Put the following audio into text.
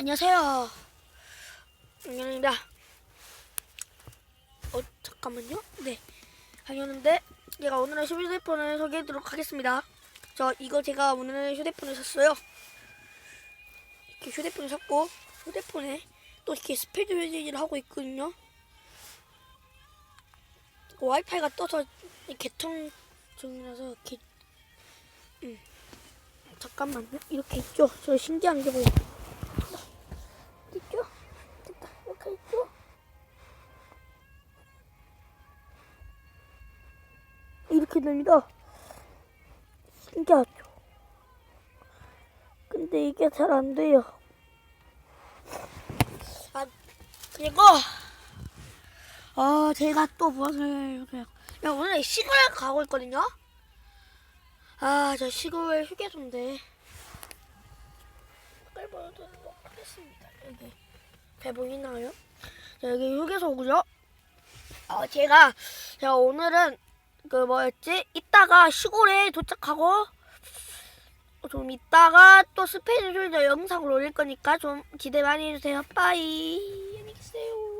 안녕하세요. 안녕입니다. 어 잠깐만요. 네. 안녕인데 제가 오늘의 휴대폰을 소개해드리도록 하겠습니다. 저 이거 제가 오늘 휴대폰을 샀어요. 이렇게 휴대폰을 샀고 휴대폰에 또 이렇게 스피드 회전을 하고 있거든요. 와이파이가 떠서 개통 중이라서 이렇게 음. 잠깐만요. 이렇게 있죠. 저 신기한 게 뭐 이렇게 됩니다. 신기하죠? 근데 이게 잘 안 돼요. 아, 그리고, 아, 제가 또 무엇을, 그냥, 야, 오늘 시골 가고 있거든요? 아, 저 시골 휴게소인데. 색깔 보여드리도록 하겠습니다. 여기. 잘 보이나요? 자, 여기 휴게소고요. 어, 제가, 제가 오늘은, 그 뭐였지? 이따가 시골에 도착하고, 좀 이따가 또 스페인 숄더 영상을 올릴 거니까 좀 기대 많이 해주세요. 빠이. 안녕히 계세요.